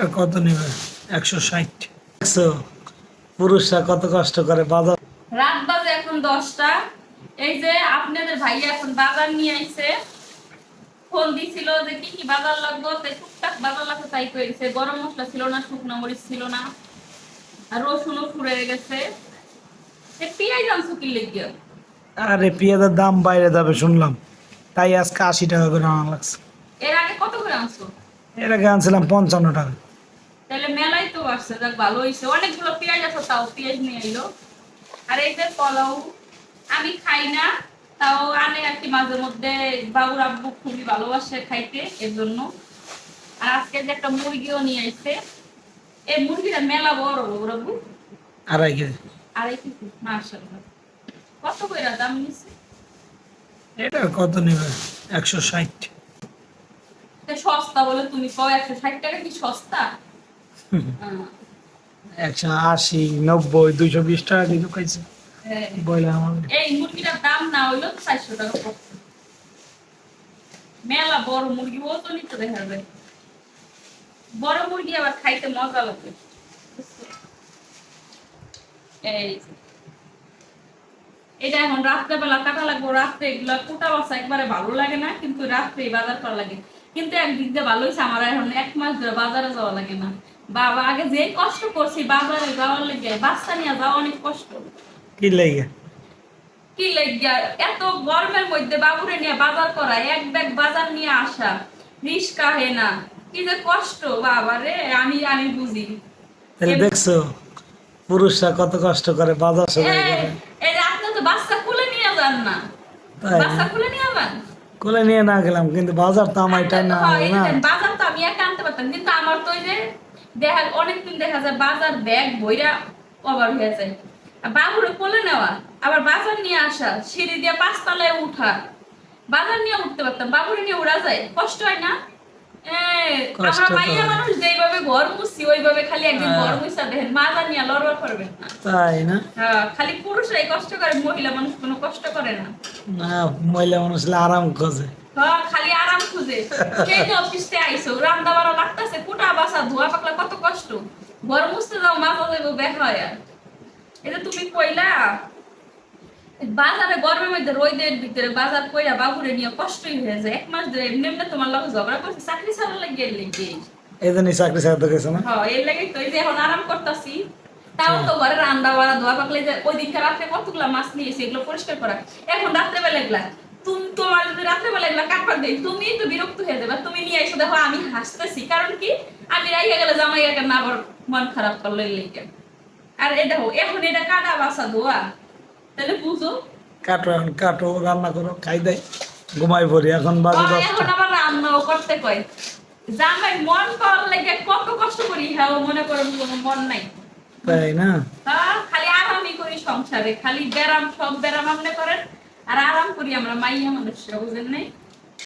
এটা কত নেবে? একশো ষাট। একশো। পুরুষরা কত কষ্ট করে বাজার? রাত বাজে এখন দশটা। এই যে আপনাদের ভাই এখন বাজার নিয়ে আইছে। ফোন দিছিল যে কি কি বাজার লাগবো? তাই টুকটাক বাজার লাগবে তাই করেছে গরম মশলা ছিল না শুকনো মরিচ ছিল না। আর রসুনও ফুরে গেছে। পেঁয়াজ আনছো কি লেগে? আরে পেঁয়াজের দাম বাইরে যাবে শুনলাম। তাই আজকে আশি টাকা করে আনা লাগছে। এর আগে কত করে আনছো? এর আগে আনছিলাম পঞ্চান্ন টাকা। তাহলে মেলাই তো আসছে যাক ভালো হয়েছে অনেকগুলো পেঁয়াজ আছে তাও পেঁয়াজ নিয়ে এলো আর এই যে পোলাও আমি খাই না তাও আনে আর কি মাঝে মধ্যে। বাবুর আব্বু খুবই ভালোবাসে খাইতে এর জন্য। আর আজকে যে একটা মুরগিও নিয়ে আসছে এই মুরগিটা মেলা বড় আব্বু। আড়াই কেজি। আড়াই কেজি মার্শাল্লাহ কত করে দাম নিচ্ছে এটা কত নেবে? একশো ষাট। সস্তা বলে তুমি কও একশো ষাট টাকা কি সস্তা? একশো আশি নব্বই দুইশো বিশ টাকা খাইছে হ্যাঁ। আমার। এই মুরগিটার দাম না হইল চারশো টাকা মেলা বড় মুরগি ওজনই তো দেখা যায়। বড় মুরগি আবার খাইতে মজা লাগে। এই এটা এখন রাত্রে বেলা কাটা লাগবো রাত্রে এগুলা কোটা বাসা একবারে ভালো লাগে না কিন্তু রাত্রে বাজার করা লাগে। কিন্তু একদিক দিয়ে ভালো হয়েছে আমার এখন এক মাস ধরে বাজারে যাওয়া লাগে না। বাবা আগে যে কষ্ট করছি বাজারে যাওয়ার লেগে বাচ্চা নিয়ে যাওয়া অনেক কষ্ট। কি লেগে? কি লাগিয়া এত গরমের মধ্যে বাবুরে নিয়ে বাজার করা এক ব্যাগ বাজার নিয়ে আসা রিস্কা হে না। কি যে কষ্ট বাবা রে আমি আমি বুঝি। তাহলে দেখছ পুরুষরা কত কষ্ট করে বাজার সবাই করে। এই তো বাচ্চা খুলে নিয়ে যান না? বাচ্চা খুলে নিয়ে যান। কোলে নিয়ে না গেলাম কিন্তু বাজার তো আমার এটাই না না। বাজার তো আমি একা আনতে পারতাম কিন্তু আমার তো যে দেখা অনেকদিন দেখা যায় বাজার ব্যাগ বইরা ওভার হয়ে যায়। বাবুরে কোলে নেওয়া আবার বাজার নিয়ে আসা সিঁড়ি দিয়ে পাঁচতলায় উঠা। বাজার নিয়ে উঠতে পারতাম বাবুরে নিয়ে উড়া যায় কষ্ট হয় না? এ, আমরা মাইয়া মানুষ যেইভাবে ঘর মুছি ওইভাবে খালি একদিন হ্যাঁ। ঘর মুছা দেখেন মাজা নিয়ে লড়বার করবেন না। তাই না? হ্যাঁ, খালি পুরুষরাই কষ্ট করে মহিলা মানুষ কোনো কষ্ট করে না। না মহিলা মানুষ আরাম খোঁজে। খালি আরাম খুঁজে। সেই যে অফিসে আইসো রান্না বাড়া লাগতেছে কুটা বাসা ধোয়া পাকলা কত কষ্ট। ঘর মুছতে যাও মাথা দেখা হয় এটা তুমি কইলা বাজারে গরমের মধ্যে রোদের ভিতরে বাজার কইরা বাবুরে নিয়ে কষ্টই হয়ে যায়। এক মাস ধরে এমনি এমনি তোমার লগে ঝগড়া করছি চাকরি ছাড়া লেগে এই জন্যই চাকরি ছাড়তে গেছে না। হ্যাঁ এর লাগে তো এই যে এখন আরাম করতাছি। তাও তো ঘরে রান্না বাড়া ধোয়া পাকলে ওই দিনকে রাত্রে কতগুলা মাছ নিয়েছি এগুলো পরিষ্কার করা। এখন রাত্রেবেলা এগুলা তুমি তোমার যদি রাত্রেবেলা এগুলা কাটবার দেই তুমি তো বিরক্ত হয়ে যাবে তুমি নিয়ে এসে দেখো আমি হাসতেছি। কারণ কি? আমি রাইয়া গেলে জামাই একটা না আবার মন খারাপ করল লেগে। আর এ দেখো এখন এটা কাটা বাসা ধোয়া। তাহলে বুঝো? কাটো এখন কাটো রান্না করো খাই দেয় ঘুমাই পড়ি এখন বাজে এখন আবার রান্নাও করতে কয়। জামাই মন পাওয়ার লেগে কত কষ্ট করি হ্যাঁ মনে কোনো মন নাই। তাই না? হ্যাঁ, খালি আরামই করি সংসারে। খালি ব্যারাম সব ব্যারাম আপনি করেন আর আরাম করি আমরা। মাইয়া মানুষরা বুঝেন নাই?